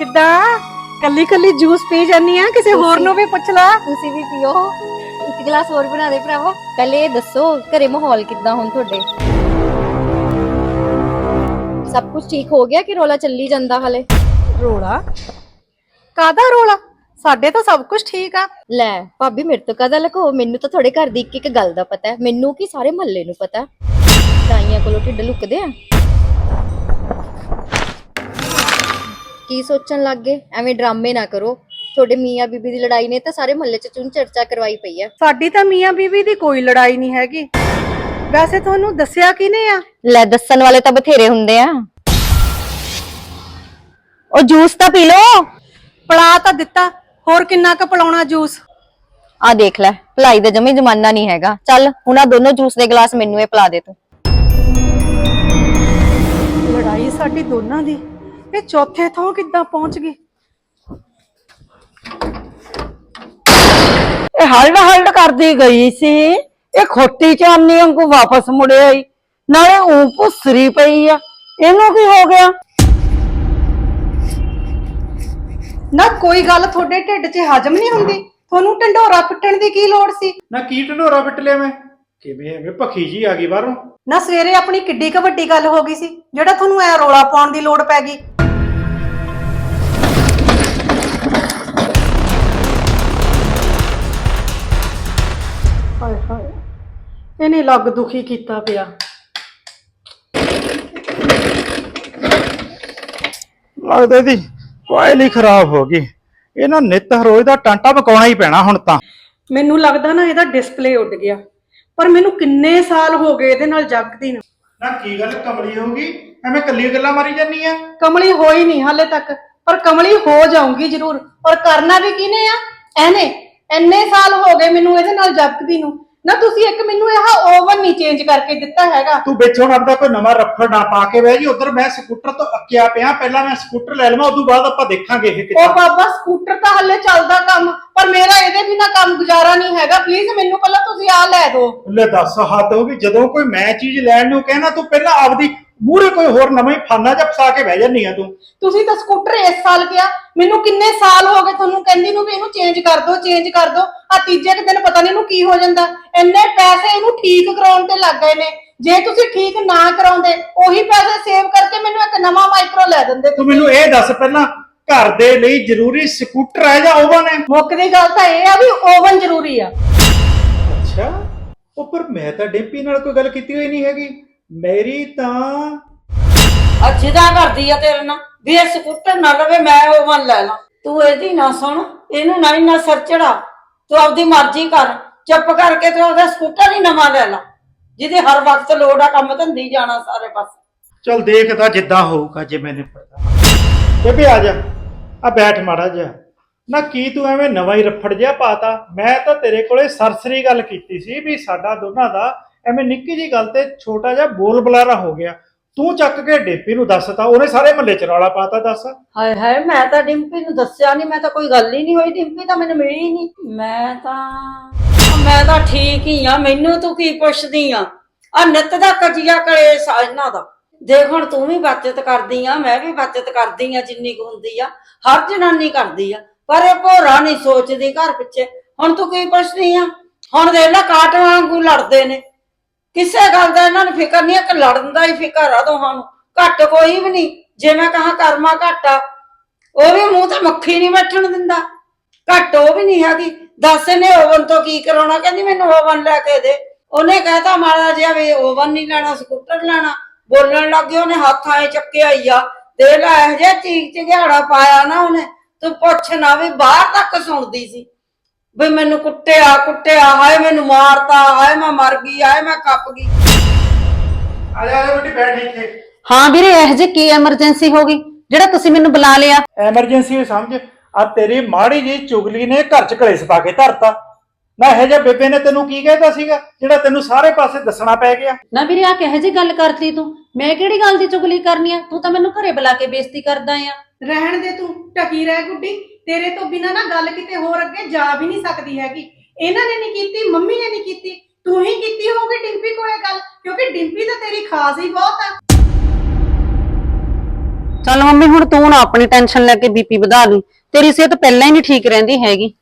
ਕਿੱਦਾਂ? ਕੱਲੀ ਕੱਲੀ ਜੂਸ ਪੀ ਜਾਨੀ ਆ? ਕਿਸੇ ਹੋਰ ਨੂੰ ਵੀ ਪੁੱਛ ਲਾ। ਤੁਸੀਂ ਵੀ ਪੀਓ। ਇੱਕ ਗਲਾਸ ਹੋਰ ਬਣਾ ਦੇ ਭਰਾਵਾ। ਪਹਿਲੇ ਇਹ ਦੱਸੋ ਘਰੇ ਮਾਹੌਲ ਕਿੱਦਾਂ ਹੁਣ ਤੁਹਾਡੇ? ਸਭ ਕੁਝ ਠੀਕ ਹੋ ਗਿਆ ਕਿ ਰੋਲਾ ਚੱਲੀ ਜਾਂਦਾ ਹਲੇ? ਰੋਲਾ? ਕਾਦਾ ਰੋਲਾ? ਸਾਡੇ ਤਾਂ ਸਭ ਕੁਝ ਠੀਕ ਆ। ਲੈ ਭਾਬੀ ਮੇਰੇ ਤੋਂ ਕਦਾ ਲਕੋ? ਮੈਨੂੰ ਤਾਂ ਤੁਹਾਡੇ ਘਰ ਦੀ ਇੱਕ ਇੱਕ ਗੱਲ ਦਾ ਪਤਾ ਹੈ। ਮੈਨੂੰ ਕੀ ਸਾਰੇ ਮਹੱਲੇ ਨੂੰ ਪਤਾ? ਤਾਈਆਂ ਕੋਲੋਂ ਢਿੱਡ ਲੁਕਦੇ ਆ? ਕੀ ਸੋਚਣ ਲੱਗ ਗਏ? ਐਵੇਂ ਡਰਾਮੇ ਨਾ ਕਰੋ। ਤੁਹਾਡੇ ਮੀਆਂ ਬੀਬੀ ਦੀ ਲੜਾਈ ਨੇ ਤਾਂ ਸਾਰੇ ਮਹੱਲੇ 'ਚ ਚੁੰਨ ਚਰਚਾ ਕਰਵਾਈ ਪਈ ਆ। ਸਾਡੀ ਤਾਂ ਮੀਆਂ ਬੀਵੀ ਦੀ ਕੋਈ ਲੜਾਈ ਨਹੀਂ ਹੈਗੀ। ਵੈਸੇ ਤੁਹਾਨੂੰ ਦੱਸਿਆ ਕਿਨੇ ਆ? ਲੈ ਦੱਸਣ ਵਾਲੇ ਤਾਂ ਬਥੇਰੇ ਹੁੰਦੇ ਆ। ਉਹ ਜੂਸ ਤਾਂ ਪੀ ਲਓ। ਪਲਾ ਤਾਂ ਦਿੱਤਾ। ਹੋਰ ਕਿੰਨਾ ਕੁ ਪਲਾਉਣਾ ਜੂਸ? ਆ ਦੇਖ ਲੈ ਭਲਾਈ ਦਾ ਜਮੀ ਜ਼ਮਾਨਾ ਨਹੀਂ ਹੈਗਾ। ਚੱਲ ਹੁਣ ਆ ਦੋਨੋਂ ਜੂਸ ਦੇ ਗਲਾਸ ਮੈਨੂੰ ਇਹ ਪਿਲਾ ਦੇ ਤੂੰ। ਲੜਾਈ ਸਾਡੀ ਦੋਨਾਂ ਦੀ। ਇਹ ਚੌਥੇ ਥਾਂ ਕਿੱਦਾਂ ਪਹੁੰਚ ਗਈ ਇਹ ਹਲਡ ਹਲਡ ਕਰਦੀ ਗਈ ਸੀ। ਇਹ ਖੋਟੀ ਚਾਨੀ ਵਾਂਗੂ ਵਾਪਸ ਮੁੜ ਆਈ। ਨਾਲੇ ਉਹ ਭੁਸਰੀ ਪਈ ਆ। ਇਹਨੂੰ ਕੀ ਹੋ ਗਿਆ? ਨਾ ਕੋਈ ਗੱਲ ਤੁਹਾਡੇ ਢਿੱਡ 'ਚ ਹਜਮ ਨਹੀਂ ਹੁੰਦੀ। ਤੁਹਾਨੂੰ ਢੰਡੋਰਾ ਪਿੱਟਣ ਦੀ ਕੀ ਲੋੜ ਸੀ? ਨਾ ਕੀ ਢੰਡੋਰਾ ਪਿੱਟ ਲਿਆ ਮੈਂ? ਕਿਵੇਂ ਐਵੇਂ ਭੱਖੀ ਜੀ ਆ ਗਈ ਬਾਹਰੋਂ। ਨਾ ਸਵੇਰੇ ਆਪਣੀ ਕਿੱਡੀ ਕੁ ਵੱਡੀ ਗੱਲ ਹੋ ਗਈ ਸੀ ਜਿਹੜਾ ਤੁਹਾਨੂੰ ਐ ਰੋਲਾ ਪਾਉਣ ਦੀ ਲੋੜ ਪੈ ਗਈ। ਹਾਏ ਹਾਏ ਇਹਨੇ ਲੱਗ ਦੁਖੀ ਕੀਤਾ ਪਿਆ। ਲੱਗਦਾ ਇਹਦੀ ਕੋਇਲ ਹੀ ਖਰਾਬ ਹੋ ਗਈ। ਇਹਨਾਂ ਨਿੱਤ ਰੋਜ਼ ਦਾ ਟਾਂਟਾ ਪਕਾਉਣਾ ਹੀ ਪੈਣਾ ਹੁਣ ਤਾਂ। ਮੈਨੂੰ ਲੱਗਦਾ ਨਾ ਇਹਦਾ ਡਿਸਪਲੇ ਉੱਡ ਗਿਆ। ਪਰ ਮੈਨੂੰ ਕਿੰਨੇ ਸਾਲ ਹੋ ਗਏ ਇਹਦੇ ਨਾਲ ਜਗਦੀ ਨੂੰ। ਨਾ ਕੀ ਗੱਲ ਕਮਲੀ ਹੋਊਗੀ ਐਵੇਂ ਕੱਲੀ ਗੱਲਾਂ ਮਾਰੀ ਜਾਨੀ ਆ? ਕਮਲੀ ਹੋਈ ਨਹੀਂ ਹਾਲੇ ਤੱਕ ਪਰ ਕਮਲੀ ਹੋ ਜਾਊਂਗੀ ਜ਼ਰੂਰ। ਔਰ ਕਰਨਾ ਵੀ ਕਿਨੇ ਆ? ਐਨੇ ਇੰਨੇ ਸਾਲ ਹੋ ਗਏ ਮੈਨੂੰ ਇਹਦੇ ਨਾਲ ਜਪਦੀ ਨੂੰ। ਨਾ ਤੁਸੀਂ ਇੱਕ ਮੈਨੂੰ ਇਹ ਓਵਨ ਨਹੀਂ ਚੇਂਜ ਕਰਕੇ ਦਿੱਤਾ ਹੈਗਾ। ਤੂੰ ਵਿੱਚ ਹੁਣ ਆਪਦਾ ਕੋਈ ਨਵਾਂ ਰੱਫੜ ਨਾ ਪਾ ਕੇ ਬਹਿ ਜੀ। ਉਧਰ ਮੈਂ ਸਕੂਟਰ ਤੋਂ ਅੱਕਿਆ ਪਿਆ। ਪਹਿਲਾਂ ਮੈਂ ਸਕੂਟਰ ਲੈ ਲਵਾਂ ਉਦੋਂ ਬਾਅਦ ਆਪਾਂ ਦੇਖਾਂਗੇ ਇਹ ਉਹ ਕਿੱਦਾਂ ਬਾਬਾ ਸਕੂਟਰ ਤਾਂ ਹੱਲੇ ਚੱਲਦਾ ਕੰਮ ਪਰ ਮੇਰਾ ਇਹਦੇ ਬਿਨਾ ਕੰਮ ਗੁਜ਼ਾਰਾ ਨਹੀਂ ਹੈਗਾ। ਪਲੀਜ਼ ਮੈਨੂੰ ਪਹਿਲਾਂ ਤੁਸੀਂ ਆ ਲੈ ਦਿਓ ਲੈ ਦੱਸ ਹੱਦ ਹੋ ਗਈ ਜਦੋਂ ਕੋਈ ਮੈਂ ਚੀਜ਼ ਲੈਣ ਨੂੰ ਕਹਿਣਾ ਤੂੰ ਪਹਿਲਾਂ ਆਪਦੀ ਮੂਹਰੇ ਕੋਈ ਹੋਰ ਨਵਾਂ ਹੀ ਫਾਨਾ ਜਿਹਾ ਫਸਾ ਕੇ ਬਹਿ ਜਾਂਦੀ ਆ ਤੂੰ। ਤੁਸੀਂ ਤਾਂ ਸਕੂਟਰ ਇਸ ਸਾਲ ਗਿਆ ਮੈਨੂੰ ਕਿੰਨੇ ਸਾਲ ਹੋ ਗਏ ਤੁਹਾਨੂੰ ਕਹਿੰਦੀ ਨੂੰ ਵੀ ਇਹਨੂੰ ਚੇਂਜ ਕਰ ਦਿਓ ਚੇਂਜ ਕਰ ਦਿਓ ਆ ਤੀਜੇ ਕੁ ਦਿਨ ਪਤਾ ਨਹੀਂ ਇਹਨੂੰ ਕੀ ਹੋ ਜਾਂਦਾ। ਇੰਨੇ ਪੈਸੇ ਇਹਨੂੰ ਠੀਕ ਕਰਾਉਣ ਤੇ ਲੱਗ ਗਏ ਨੇ। ਜੇ ਤੁਸੀਂ ਠੀਕ ਨਾ ਕਰਾਉਂਦੇ ਉਹੀ ਪੈਸੇ ਸੇਵ ਕਰਕੇ ਮੈਨੂੰ ਇੱਕ ਨਵਾਂ ਮਾਈਕਰੋ ਲੈ ਦਿੰਦੇ ਤੂੰ ਮੈਨੂੰ ਇਹ ਦੱਸ ਪਹਿਲਾਂ ਘਰ ਦੇ ਲਈ ਜ਼ਰੂਰੀ ਸਕੂਟਰ ਹੈ ਜਾਂ ਓਵਨ ਹੈ ਮੁੱਕ ਦੀ ਗੱਲ ਤਾਂ ਇਹ ਆ ਵੀ ਓਵਨ ਜ਼ਰੂਰੀ ਆ। ਅੱਛਾ ਉਹ ਪਰ ਮੈਂ ਤਾਂ ਡਿੰਪੀ ਨਾਲ ਕੋਈ ਗੱਲ ਕੀਤੀ ਹੋਈ ਨਹੀਂ ਹੈਗੀ। ਮੇਰੀ ਤਾਂ ਅੱਛੀਦਾ ਕਰਦੀ ਆ ਤੇਰੇ ਨਾਲ ਵੀ ਇਹ ਸਕੂਟਰ ਨਾ ਲਵੇ ਮੈਂ ਉਹ ਮਨ ਲੈ ਲਾਂ। ਤੂੰ ਇਹਦੀ ਨਾ ਸੁਣ ਇਹਨੂੰ ਨਾ ਹੀ ਨਾ ਸਿਰ ਚੜਾ। ਤੂੰ ਆਪਦੀ ਮਰਜ਼ੀ ਕਰ ਚੁੱਪ ਕਰਕੇ ਤੂੰ ਉਹਦਾ ਸਕੂਟਰ ਹੀ ਨਵਾਂ ਲੈ ਲਾ। ਜਿਹਦੀ ਹਰ ਵਕਤ ਲੋੜ ਆ ਕੰਮ ਧੰਦੀ ਜਾਣਾ ਸਾਰੇ ਪਾਸੇ। ਚਲ ਦੇਖਦਾ ਜਿੱਦਾਂ ਹੋਊਗਾ ਜੇ ਮੈਨੂੰ ਪਤਾ। ਬੇਬੇ ਆ ਜਾ ਆ ਬੈਠ ਮਾੜਾ ਜਾ ਨਾ ਕੀ ਤੂੰ ਐਵੇਂ ਨਵਾਂ ਹੀ ਰੱਫੜ ਜਿਹਾ ਪਾਤਾ? ਮੈਂ ਤਾਂ ਤੇਰੇ ਕੋਲੇ ਸਰਸਰੀ ਗੱਲ ਕੀਤੀ ਸੀ ਵੀ ਸਾਡਾ ਦੋਨਾਂ ਦਾ ਐਵੇਂ ਨਿੱਕੀ ਜੀ ਗੱਲ ਤੇ ਛੋਟਾ ਜਿਹਾ ਬੋਲ ਬੁਲਾਰਾ ਹੋ ਗਿਆ। ਤੂੰ ਚੱਕ ਕੇ ਡੇਪੀ ਨੂੰ ਦੱਸਤਾ ਉਹਨੇ ਸਾਰੇ ਮਹੱਲੇ ਚ ਰੌਲਾ ਪਾਤਾ ਦੱਸ। ਹਾਏ ਹਾਏ ਮੈਂ ਤਾਂ ਡਿੰਪੀ ਨੂੰ ਦੱਸਿਆ ਨਹੀਂ ਮੈਂ ਤਾਂ ਕੋਈ ਗੱਲ ਹੀ ਨਹੀਂ ਹੋਈ। ਡਿੰਪੀ ਤਾਂ ਮੈਨੂੰ ਮਿਲੀ ਹੀ ਨਹੀਂ ਮੈਂ ਤਾਂ ਮੈਂ ਤਾਂ ਠੀਕ ਹੀ ਆ। ਮੈਨੂੰ ਤੂੰ ਕੀ ਪੁੱਛਦੀ ਆ? ਆ ਨਿੱਤ ਦਾ ਕਜੀਆ ਕਲੇਸ਼ ਆ ਇਹਨਾਂ ਦਾ। ਦੇਖ ਹੁਣ ਤੂੰ ਵੀ ਬਚਤ ਕਰਦੀ ਆ ਮੈਂ ਵੀ ਬਚਤ ਕਰਦੀ ਆ ਜਿੰਨੀ ਕੁ ਹੁੰਦੀ ਆ। ਹਰ ਜਨਾਨੀ ਕਰਦੀ ਆ। ਪਰ ਇਹ ਭੋਰਾ ਨਹੀਂ ਸੋਚਦੀ ਘਰ ਪਿੱਛੇ। ਹੁਣ ਤੂੰ ਕੀ ਪੁੱਛਦੀ ਆ? ਹੁਣ ਦੇਖ ਲੈ ਕਾਟ ਵਾਂਗੂ ਲੜਦੇ ਨੇ। ਕਿਸੇ ਗੱਲ ਦਾ ਇਹਨਾਂ ਨੂੰ ਫਿਕਰ ਨਹੀਂ ਇੱਕ ਲੜਨ ਦਾ ਹੀ ਫਿਕਰ ਆ ਦੋਹਾਂ ਨੂੰ। ਘੱਟ ਕੋਈ ਵੀ ਨਹੀਂ। ਜੇ ਮੈਂ ਕਹਾ ਕਰਮਾ ਘਾਟਾ ਉਹ ਵੀ ਮੂੰਹ ਤੇ ਮੱਖੀ ਨਹੀਂ ਬੈਠਣ ਦਿੰਦਾ। ਘੱਟ ਉਹ ਵੀ ਨਹੀਂ ਹੈਗੀ। ਦੱਸ ਇਹਨੇ ਓਵਨ ਤੋਂ ਕੀ ਕਰਾਉਣਾ? ਕਹਿੰਦੀ ਮੈਨੂੰ ਓਵਨ ਲੈ ਕੇ ਦੇ। ਉਹਨੇ ਕਹਤਾ ਮਾੜਾ ਜਿਹਾ ਵੀ ਓਵਨ ਨਹੀਂ ਲੈਣਾ, ਸਕੂਟਰ ਲੈਣਾ। ਬੋਲਣ ਲੱਗ ਗਿਆ ਉਹਨੇ ਹੱਥ ਆਏ ਚੱਕਿਆ ਹੀ ਆ। ਦੇ ਲੈ, ਇਹ ਜਿਹਾ ਚੀਕ ਚਿਹਾੜਾ ਪਾਇਆ ਨਾ ਉਹਨੇ। ਤੂੰ ਪੁੱਛ ਨਾ ਵੀ ਬਾਹਰ ਤੱਕ ਸੁਣਦੀ ਸੀ। ਵੀ ਮੈਨੂੰ ਕੁੱਟਿਆ ਕੁੱਟਿਆ ਹਾਏ ਮੈਨੂੰ ਮਾਰਤਾ ਹਾਏ ਮੈਂ ਮਰ ਗਈ ਹਾਏ ਮੈਂ ਕੱਪ ਗਈ। ਆ ਜਾ ਆ ਜਾ ਬੇਟੀ ਬੈਠ ਇੱਥੇ। ਹਾਂ ਵੀਰੇ ਇਹ ਜੇ ਕੀ ਐਮਰਜੈਂਸੀ ਹੋ ਗਈ? ਜਿਹੜਾ ਤੁਸੀਂ ਮੈਨੂੰ ਬੁਲਾ ਲਿਆ। ਐਮਰਜੈਂਸੀ ਸਮਝ। ਆ ਤੇਰੀ ਮਾੜੀ ਜੀ ਚੁਗਲੀ ਨੇ ਘਰ ਚ ਕਲੇਸ਼ ਪਾ ਕੇ ਧਰਤਾ। ਨਾ ਇਹ ਜੇ ਬੇਬੇ ਨੇ ਤੈਨੂੰ ਕੀ ਕਹਿਤਾ ਸੀਗਾ ਜਿਹੜਾ ਤੈਨੂੰ ਸਾਰੇ ਪਾਸੇ ਦੱਸਣਾ ਪੈ ਗਿਆ? ਨਾ ਵੀਰੇ ਆ ਕਿਹੋ ਜੀ ਗੱਲ ਕਰਤੀ ਤੂੰ? ਮੈਂ ਕਿਹੜੀ ਗੱਲ ਦੀ ਚੁਗਲੀ ਕਰਨੀ ਆ? ਤੂੰ ਤਾਂ ਮੈਨੂੰ ਘਰੇ ਬੁਲਾ ਕੇ ਬੇਇੱਜ਼ਤੀ ਕਰਦਾ ਆ। ਰਹਿਣ ਦੇ ਤੂੰ ਟਕੀ ਰਹਿ ਗੁੱਡੀ। ਤੇਰੇ ਤੋਂ ਬਿਨਾ ਨਾ ਗੱਲ ਕਿਤੇ ਹੋਰ ਅੱਗੇ ਜਾ ਵੀ ਨਹੀਂ ਸਕਦੀ ਹੈਗੀ। ਇਹਨਾਂ ਨੇ ਨਹੀਂ ਕੀਤੀ ਮੰਮੀ ਨੇ ਨਹੀਂ ਕੀਤੀ। ਤੂੰ ਹੀ ਕੀਤੀ ਹੋਊਗੀ ਡਿੰਪੀ ਕੋਲੇ ਗੱਲ ਕਿਉਂਕਿ ਡਿੰਪੀ ਤਾਂ ਤੇਰੀ ਖਾਸ ਹੀ ਬਹੁਤ ਆ। ਚੱਲ ਮੰਮੀ ਹੁਣ ਤੂੰ ਨਾ ਆਪਣੀ ਟੈਨਸ਼ਨ ਲੈ ਕੇ ਬੀਪੀ ਵਧਾ ਲਈ ਤੇਰੀ ਸਿਹਤ ਪਹਿਲਾਂ ਹੀ ਨਹੀਂ ਠੀਕ ਰਹਿੰਦੀ ਹੈਗੀ।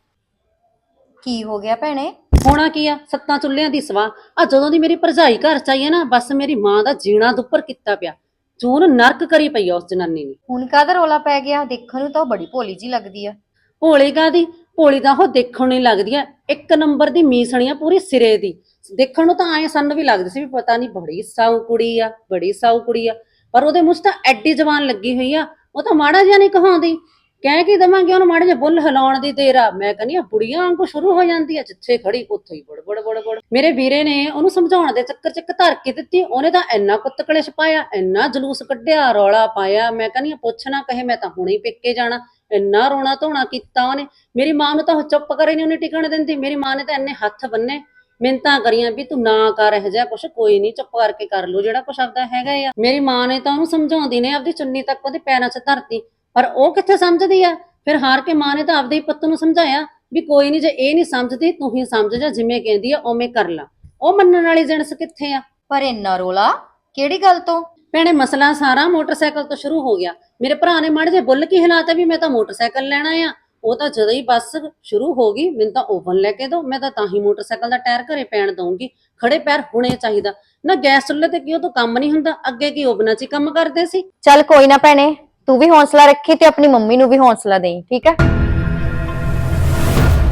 ਕੀ ਹੋ ਗਿਆ ਭੈਣੇ? ਹੋਣਾ ਕੀ ਆ? ਸੱਤਾਂ ਚੁੱਲ੍ਹਿਆਂ ਦੀ ਸਵਾਹ। ਆ ਜਦੋਂ ਦੀ ਮੇਰੀ ਭਰਜਾਈ ਘਰ ਚ ਆਈ ਹੈ ਨਾ ਬਸ ਮੇਰੀ ਮਾਂ ਦਾ ਜੀਣਾ ਦੁੱਪਰ ਕੀਤਾ ਪਿਆ। ਜੂਨ ਨਰਕ ਕਰੀ ਪਈ ਆ ਉਸ ਜਨਾਨੀ ਨੇ। ਹੁਣ ਕਾਹਦਾ ਰੋਲਾ ਪੈ ਗਿਆ? ਦੇਖਣ ਨੂੰ ਤਾਂ ਉਹ ਬੜੀ ਭੋਲੀ ਜੀ ਲੱਗਦੀ ਆ। ਭੋਲੀ ਕਾਦੀ ਭੋਲੀ ਤਾਂ ਉਹ ਦੇਖਣ ਨੂੰ ਹੀ ਲੱਗਦੀ ਆ। ਇੱਕ ਨੰਬਰ ਦੀ ਮੀਸਣੀ ਆ ਪੂਰੀ ਸਿਰੇ ਦੀ। ਦੇਖਣ ਨੂੰ ਤਾਂ ਐ ਸਾਨੂੰ ਵੀ ਲੱਗਦੀ ਸੀ ਵੀ ਪਤਾ ਨਹੀਂ ਬੜੀ ਸਾਊ ਕੁੜੀ ਆ ਬੜੀ ਸਾਊ ਕੁੜੀ ਆ। ਪਰ ਉਹਦੇ ਮੂੰਹ 'ਚ ਤਾਂ ਐਡੀ ਜ਼ਬਾਨ ਲੱਗੀ ਹੋਈ ਆ। ਉਹ ਤਾਂ ਮਾੜਾ ਜਿਹਾ ਨਹੀਂ ਕਹਾਉਂਦੀ। ਕਹਿ ਕੇ ਦਵਾਂਗੇ ਉਹਨੂੰ ਮਾੜੇ ਜਿਹਾ ਬੁੱਲ ਹਿਲਾਉਣ ਦੀ ਦੇਰ ਮੈਂ ਕਹਿੰਦੀ ਆ, ਬੁੜੀਆਂ ਵਾਂਗੂ ਸ਼ੁਰੂ ਹੋ ਜਾਂਦੀ ਆ ਜਿੱਥੇ ਖੜੀ ਉੱਥੇ ਹੀ ਬੜ ਬੜ ਬੜ ਬੜ। ਮੇਰੇ ਵੀਰੇ ਨੇ ਉਹਨੂੰ ਸਮਝਾਉਣ ਦੇ ਚੱਕਰ 'ਚ ਇੱਕ ਧਰ ਕੇ ਦਿੱਤੀ। ਉਹਨੇ ਤਾਂ ਇੰਨਾ ਕੁੱਤ ਕਲੇਸ਼ ਇੰਨਾ ਜਲੂਸ ਕੱਢਿਆ, ਰੌਲਾ ਪਾਇਆ। ਮੈਂ ਕਹਿੰਦੀ ਆ, ਪੁੱਛ ਨਾ ਕਹੇ, ਮੈਂ ਤਾਂ ਹੁਣੇ ਹੀ ਪੇਕੇ ਜਾਣਾ। ਇੰਨਾ ਰੋਣਾ ਧੋਣਾ ਕੀਤਾ ਉਹਨੇ। ਮੇਰੀ ਮਾਂ ਨੂੰ ਤਾਂ ਉਹ ਚੁੱਪ ਕਰੇ ਨਹੀਂ ਉਹਨੇ ਟਿਕਣ ਦਿੰਦੀ। ਮੇਰੀ ਮਾਂ ਨੇ ਤਾਂ ਇੰਨੇ ਹੱਥ ਬੰਨੇ। ਮਿੰਤਾਂ ਕਰੀਆਂ ਵੀ ਤੂੰ ਨਾ ਕਰ ਇਹ ਜਿਹਾ ਕੁਛ, ਕੋਈ ਨਹੀਂ ਚੁੱਪ ਕਰਕੇ ਕਰ ਲੋ ਜਿਹੜਾ ਕੁਛ ਆਪਦਾ ਹੈਗਾ ਆ। ਮੇਰੀ ਮਾਂ ਨੇ ਤਾਂ ਉਹਨੂੰ ਸਮਝਾਉਂਦੀ ਨੇ, ਆਪਦੀ ਚੁੰਨੀ ਤੱਕ ਉਹਦੇ ਪੈਰਾਂ 'ਚ ਧਰਤੀ। ਪਰ ਉਹ ਕਿੱਥੇ ਸਮਝਦੀ ਆ? ਫਿਰ ਹਾਰ ਕੇ ਮਾਂ ਨੇ ਤਾਂ ਆਪਦੇ ਹੀ ਪੁੱਤ ਨੂੰ ਸਮਝਾਇਆ ਵੀ ਕੋਈ ਨਹੀਂ ਜੇ ਇਹ ਨਹੀਂ ਸਮਝਦੀ ਤੂੰ ਹੀ ਸਮਝ ਜਾ ਜਿਵੇਂ ਕਹਿੰਦੀ ਆ ਉਵੇਂ ਕਰ ਲਾ। ਉਹ ਮੰਨਣ ਵਾਲੀ ਜਿਣਸ ਕਿੱਥੇ ਆ? ਪਰ ਇੰਨਾ ਰੋਲਾ ਕਿਹੜੀ ਗੱਲ ਤੋਂ? ਭੈਣੇ ਮਸਲਾ ਸਾਰਾ ਮੋਟਰਸਾਈਕਲ ਤੋਂ ਸ਼ੁਰੂ ਹੋ ਗਿਆ। ਮੇਰੇ ਭਰਾ ਨੇ ਮਾੜੇ ਜੇ ਬੁੱਲ ਕੀ ਹਿਲਾਤਾ ਵੀ ਮੈਂ ਤਾਂ ਮੋਟਰਸਾਈਕਲ ਲੈਣਾ ਆ? ਉਹ ਤਾਂ ਜਦੋਂ ਹੀ ਬੱਸ ਸ਼ੁਰੂ ਹੋ ਗਈ ਮੈਨੂੰ ਤਾਂ ਓਵਨ ਲੈ ਕੇ ਦਿਓ ਮੈਂ ਤਾਂ ਤਾਂ ਹੀ ਮੋਟਰਸਾਈਕਲ ਦਾ ਟਾਇਰ ਘਰੇ ਪੈਣ ਦਊਂਗੀ। ਖੜੇ ਪੈਰ ਹੁਣੇ ਚਾਹੀਦਾ। ਨਾ ਗੈਸ ਚੁੱਲ੍ਹੇ ਤੇ ਕਿਉਂ ਤੋਂ ਕੰਮ ਨਹੀਂ ਹੁੰਦਾ? ਅੱਗੇ ਕੀ ਓਵਨਾਂ 'ਚ ਹੀ ਕੰਮ ਕਰਦੇ ਸੀ? ਚੱਲ ਕੋਈ ਨਾ ਭੈਣੇ ਤੂੰ ਵੀ ਹੌਸਲਾ ਰੱਖੀ ਤੇ ਆਪਣੀ ਮੰਮੀ ਨੂੰ ਵੀ ਹੌਸਲਾ ਦੇਈ, ਠੀਕ ਹੈ?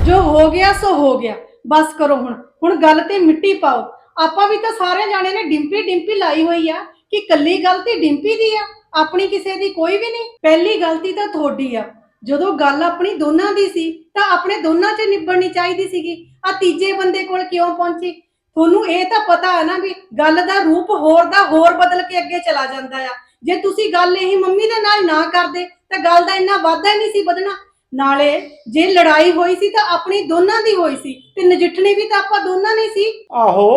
ਜੋ ਹੋ ਗਿਆ, ਸੋ ਹੋ ਗਿਆ। ਬਸ ਕਰੋ ਹੁਣ। ਹੁਣ ਗੱਲ ਤੇ ਮਿੱਟੀ ਪਾਓ। ਆਪਾਂ ਵੀ ਤਾਂ ਸਾਰੇ ਜਾਣੇ ਨੇ ਡਿੰਪੀ ਡਿੰਪੀ ਲਾਈ ਹੋਈ ਆ ਕਿ ਕੱਲੀ ਗਲਤੀ ਡਿੰਪੀ ਦੀ ਆ, ਆਪਣੀ ਕਿਸੇ ਦੀ ਕੋਈ ਵੀ ਨਹੀਂ। ਪਹਿਲੀ ਗਲਤੀ ਤਾਂ ਤੁਹਾਡੀ ਆ। ਜਦੋਂ ਗੱਲ ਆਪਣੀ ਦੋਨਾਂ ਦੀ ਸੀ, ਤਾਂ ਆਪਣੇ ਦੋਨਾਂ 'ਚ ਨਿਬੜਨੀ ਚਾਹੀਦੀ ਸੀਗੀ। ਆ ਤੀਜੇ ਬੰਦੇ ਕੋਲ ਕਿਉਂ ਪਹੁੰਚੀ? ਤੁਹਾਨੂੰ ਇਹ ਤਾਂ ਪਤਾ ਹੈ ਨਾ ਵੀ ਗੱਲ ਦਾ ਰੂਪ ਹੋਰ ਦਾ ਹੋਰ ਬਦਲ ਕੇ ਅੱਗੇ ਚਲਾ ਜਾਂਦਾ ਆ। ਜੇ ਤੁਸੀਂ ਗੱਲ ਇਹੀ ਮੰਮੀ ਦੇ ਨਾਲ ਨਾ ਕਰਦੇ, ਤਾਂ ਗੱਲ ਦਾ ਇੰਨਾ ਵਾਧਾ ਨਹੀਂ ਸੀ ਵਧਣਾ। ਨਾਲੇ ਜੇ ਲੜਾਈ ਹੋਈ ਸੀ ਤਾਂ ਆਪਣੀ ਦੋਨਾਂ ਦੀ ਹੋਈ ਸੀ ਤੇ ਨਜਿੱਠਣੀ ਵੀ ਤਾਂ ਆਪਾਂ ਦੋਨਾਂ ਨੇ ਸੀ। ਆਹੋ,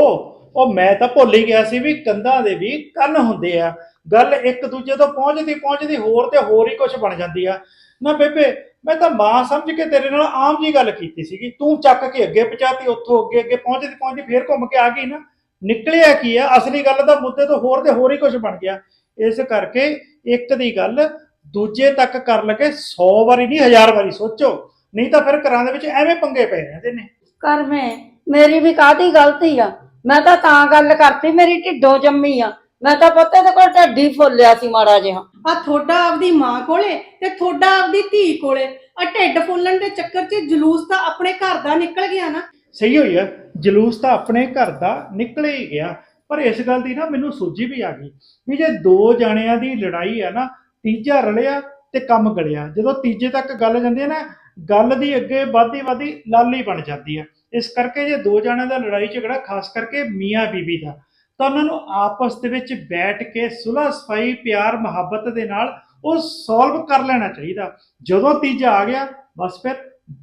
ਉਹ ਮੈਂ ਤਾਂ ਭੁੱਲ ਹੀ ਗਿਆ ਸੀ ਵੀ ਕੰਧਾਂ ਦੇ ਵੀ ਕੰਨ ਹੁੰਦੇ ਆ। ਗੱਲ ਇੱਕ ਦੂਜੇ ਤੋਂ ਪਹੁੰਚਦੀ ਪਹੁੰਚਦੀ ਹੋਰ ਤੇ ਹੋਰ ਹੀ ਕੁਝ ਬਣ ਜਾਂਦੀ ਆ। ਨਾ ਬੇਬੇ, ਮੈਂ ਤਾਂ ਮਾਂ ਸਮਝ ਕੇ ਤੇਰੇ ਨਾਲ ਆਮ ਜੀ ਗੱਲ ਕੀਤੀ ਸੀਗੀ। ਤੂੰ ਚੱਕ ਕੇ ਅੱਗੇ ਪਹੁੰਚਾਤੀ, ਉੱਥੋਂ ਅੱਗੇ ਅੱਗੇ ਪਹੁੰਚਦੀ ਪਹੁੰਚਦੀ ਫੇਰ ਘੁੰਮ ਕੇ ਆ ਗਈ ਨਾ। ਨਿਕਲਿਆ ਕੀ ਆ? ਅਸਲੀ ਗੱਲ ਦਾ ਮੁੱਦੇ ਤੋਂ ਹੋਰ ਤੇ ਹੋਰ ਹੀ ਕੁਝ ਬਣ ਗਿਆ। ਇਸ ਕਰਕੇ ਇੱਕ ਦੀ ਗੱਲ ਦੂਜੇ ਤੱਕ ਕਰ ਲਗੇ 100 ਵਾਰੀ ਨਹੀਂ ਹਜ਼ਾਰ ਵਾਰੀ ਸੋਚੋ। ਨਹੀਂ ਤਾਂ ਫਿਰ ਘਰਾਂ ਦੇ ਵਿੱਚ ਐਵੇਂ ਪੰਗੇ ਪੈ ਜਾਂਦੇ ਨੇ। ਕਰ ਮੈਂ ਮੇਰੀ ਵੀ ਕਾਹਦੀ ਗਲਤੀ ਆ? ਮੈਂ ਤਾਂ ਤਾਂ ਗੱਲ ਕਰਤੀ ਮੇਰੀ ਢਿੱਡੋਂ ਜੰਮੀ ਆ। ਮੈਂ ਤਾਂ ਪੁੱਤੇ ਦੇ ਕੋਲ ਢੱਡੀ ਫੁੱਲਿਆ ਸੀ ਮਾੜਾ ਜਿਹਾ। ਆ ਤੁਹਾਡਾ ਆਪਦੀ ਮਾਂ ਕੋਲੇ ਤੇ ਤੁਹਾਡਾ ਆਪਦੀ ਧੀ ਕੋਲੇ ਆ ਢਿੱਡ ਫੁੱਲਣ ਦੇ ਚੱਕਰ 'ਚ ਜਲੂਸ ਤਾਂ ਆਪਣੇ ਘਰ ਦਾ ਨਿਕਲ ਗਿਆ ਨਾ। ਸਹੀ ਹੋਈ ਆ ਜਲੂਸ ਤਾਂ ਆਪਣੇ ਘਰ ਦਾ ਨਿਕਲੇ ਹੀ ਗਿਆ। ਪਰ ਇਸ ਗੱਲ ਦੀ ਨਾ ਮੈਨੂੰ ਸੋਝੀ ਵੀ ਆ ਗਈ ਵੀ ਜੇ ਦੋ ਜਣਿਆਂ ਦੀ ਲੜਾਈ ਆ ਨਾ, ਤੀਜਾ ਰਲਿਆ ਤੇ ਕੰਮ ਗਲਿਆ ਜਦੋਂ ਤੀਜੇ ਤੱਕ ਗੱਲ ਜਾਂਦੀ ਹੈ ਨਾ, ਗੱਲ ਦੀ ਅੱਗੇ ਵੱਧਦੀ ਵੱਧਦੀ ਲਾਲੀ ਬਣ ਜਾਂਦੀ ਹੈ ਇਸ ਕਰਕੇ ਜੇ ਦੋ ਜਣਿਆਂ ਦਾ ਲੜਾਈ ਝਗੜਾ, ਖਾਸ ਕਰਕੇ ਮੀਆਂ ਬੀਬੀ ਦਾ, ਤਾਂ ਉਹਨਾਂ ਨੂੰ ਆਪਸ ਦੇ ਵਿੱਚ ਬੈਠ ਕੇ ਸੁਲਹ ਸਫ਼ਾਈ, ਪਿਆਰ, ਮੁਹੱਬਤ ਦੇ ਨਾਲ ਉਹ ਸੋਲਵ ਕਰ ਲੈਣਾ ਚਾਹੀਦਾ। ਜਦੋਂ ਤੀਜਾ ਆ ਗਿਆ, ਬਸ ਫਿਰ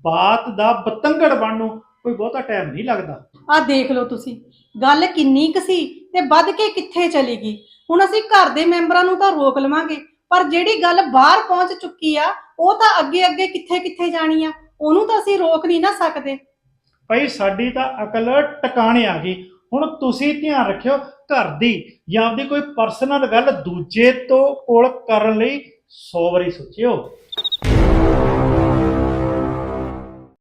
ਬਾਤ ਦਾ ਬਤੰਗੜ ਬਣਨ ਨੂੰ ਕੋਈ ਬਹੁਤਾ ਟਾਈਮ ਨਹੀਂ ਲੱਗਦਾ। ਆ ਦੇਖ ਲਓ ਤੁਸੀਂ। ਗੱਲ ਕਿੰਨੀ ਕੁ ਸੀ ਤੇ ਵੱਧ ਕੇ ਕਿੱਥੇ ਚਲੀ ਗਈ। ਹੁਣ ਅਸੀਂ ਘਰ ਦੇ ਮੈਂਬਰਾਂ ਨੂੰ ਤਾਂ ਰੋਕ ਲਵਾਂਗੇ, ਪਰ ਜਿਹੜੀ ਗੱਲ ਬਾਹਰ ਪਹੁੰਚ ਚੁੱਕੀ ਆ, ਉਹ ਤਾਂ ਅੱਗੇ ਅੱਗੇ ਕਿੱਥੇ ਕਿੱਥੇ ਜਾਣੀ ਆ, ਉਹਨੂੰ ਤਾਂ ਅਸੀਂ ਰੋਕ ਨਹੀਂ ਨਾ ਸਕਦੇ। ਭਾਈ, ਸਾਡੀ ਤਾਂ ਅਕਲ ਟਿਕਾਣੇ ਆ ਗਈ। ਹੁਣ ਤੁਸੀਂ ਧਿਆਨ ਰੱਖਿਓ, ਘਰ ਦੀ ਜਾਂ ਆਪਦੀ ਕੋਈ ਪਰਸਨਲ ਗੱਲ ਦੂਜੇ ਤੋਂ ਕੋਲ ਕਰਨ ਲਈ 100 ਵਾਰੀ ਸੋਚਿਓ।